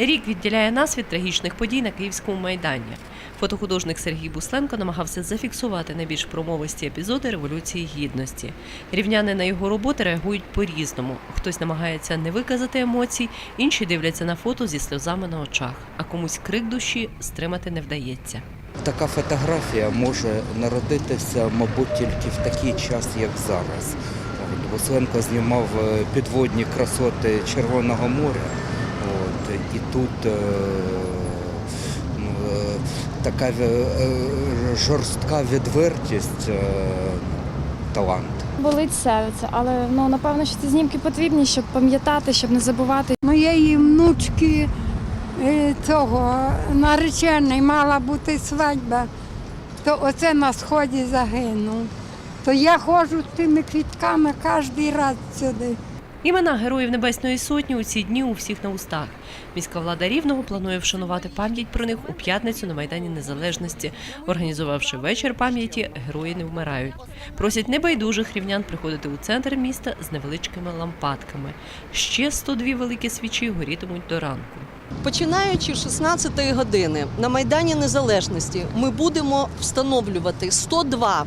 Рік відділяє нас від трагічних подій на Київському майдані. Фотохудожник Сергій Бусленко намагався зафіксувати найбільш промовисті епізоди Революції Гідності. Рівняни на його роботи реагують по-різному. Хтось намагається не виказати емоцій, інші дивляться на фото зі сльозами на очах, а комусь крик душі стримати не вдається. Така фотографія може народитися, мабуть, тільки в такий час, як зараз. От, Василенко знімав е, підводні красоти Червоного моря. І тут е, е, така е, жорстка відвертість, е, талант. Болить серце, але ну напевно, що ці знімки потрібні, щоб пам'ятати, щоб не забувати. моєї внучки цього наречений мала бути свадьба, то оце на сході загинув. То я ходжу з тими квітками кожен раз сюди. Імена героїв Небесної Сотні у ці дні у всіх на устах. Міська влада Рівного планує вшанувати пам'ять про них у п'ятницю на Майдані Незалежності, організувавши вечір пам'яті Герої не вмирають. Просять небайдужих рівнян приходити у центр міста з невеличкими лампадками. Ще 102 великі свічі горітимуть до ранку. Починаючи з 16-ї години на Майдані Незалежності ми будемо встановлювати 102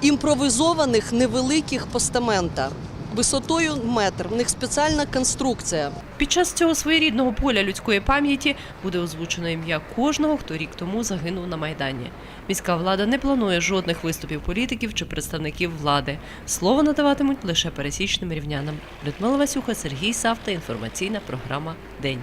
імпровізованих невеликих постамента висотою метр. В них спеціальна конструкція. Під час цього своєрідного поля людської пам'яті буде озвучено ім'я кожного, хто рік тому загинув на майдані. Міська влада не планує жодних виступів політиків чи представників влади. Слово надаватимуть лише пересічним рівнянам. Людмила Васюха, Сергій Савта. Інформаційна програма День.